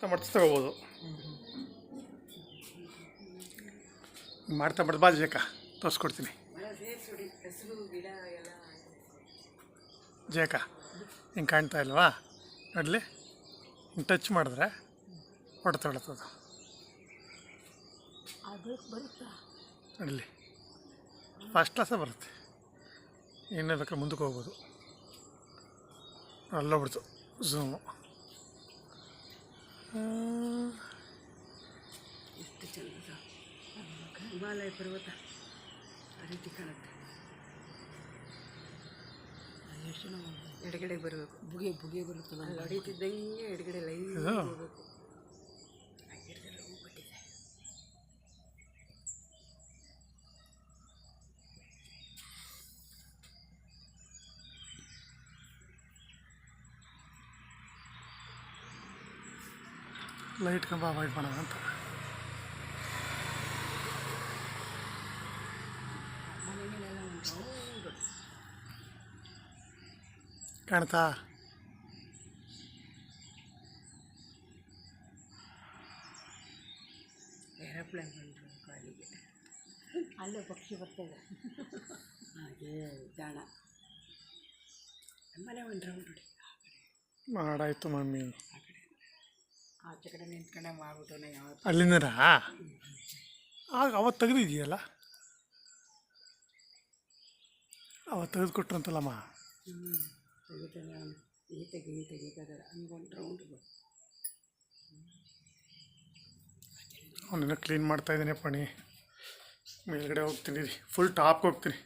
ಮಾಡ್ತಾ ಮಾಡ್ತಾ ತಗೋಬೋದು. ಮಾಡ್ತಾ ಮಾಡ್ತಾ ಬಾ ಜೇಕ ತೋರಿಸ್ಕೊಡ್ತೀನಿ. ಜೇಕ ಹಿಂಗೆ ಕಾಣ್ತಾ ಇಲ್ವಾ? ನೋಡಲಿ ಹಿಂಗೆ ಟಚ್ ಮಾಡಿದ್ರೆ ಹೊಡೆತ ಅದು ಬರುತ್ತಾ ನೋಡಲಿ ಫಸ್ಟ್ ಕ್ಲಾಸೇ ಬರುತ್ತೆ. ಇನ್ನೂ ಬೇಕಾದ್ರೆ ಮುಂದಕ್ಕೆ ಹೋಗ್ಬೋದು. ಅಲ್ಲೋಗ್ಬಿಡ್ತು ಝೂಮು ಎಷ್ಟು ಚಂದ ಹಿಮಾಲಯ ಪರ್ವತ. ಆ ರೀತಿ ಕಾಣುತ್ತೆ. ಎಷ್ಟು ಎಡಗಡೆ ಬರಬೇಕು. ಬುಗೆ ಬುಗೆ ಬರುತ್ತೆ ಅಲ್ಲಿ ಹೊಡಿತಿದ್ದಂಗೆ ಎಡಗಡೆ ಲೈನ್? ಹೋಗ್ಬೇಕು. ಲೈಟ್ ಕಂಬ ಅವಾಯ್ಡ್ ಮಾಡೋಣ ಅಂತ ಮನೆಗಳೆಲ್ಲ ಉಂಟು ಹೌದು ಕಾಣ್ತಾ ಏರೋಪ್ಲೇನ್ ಬಂತು ಕಾಲಿಗೆ ಅಲ್ಲೇ ಪಕ್ಷಿ ಬರ್ತದೆ ಹಾಗೆ ಜಾಣ ಮನೆ ಒಂದು ರೌಂಡ್ ಹೊಡಿ ಮಾಡಾಯ್ತು ಮಮ್ಮಿ ಆ ಕಡೆ ಆಚೆ ಕಡೆ ನಿಂತ್ಕೊಂಡೆ ಮಾಡ್ಬಿಟ್ಟು ಯಾವ ಅಲ್ಲಿಂದರ ಆಗ ಅವತ್ತು ತೆಗೆದಿದೆಯಲ್ಲ ಅವತ್ತು ತೆಗೆದು ಕೊಟ್ರಂತಲ್ಲಮ್ಮ ಹ್ಞೂ ತೆಗಿತಾನೆ ಅವನು ಈ ತೆಗಿ ಈ ತೆಗಿತಾರೆ ಹಂಗೊಂದು ರೌಂಡ್ ಅವನನ್ನ ಕ್ಲೀನ್ ಮಾಡ್ತಾ ಇದ್ದೀನಿ ಪಣಿ ಮೇಲ್ಗಡೆ ಹೋಗ್ತೀನಿ. ಫುಲ್ ಟಾಪ್ಗೆ ಹೋಗ್ತೀನಿ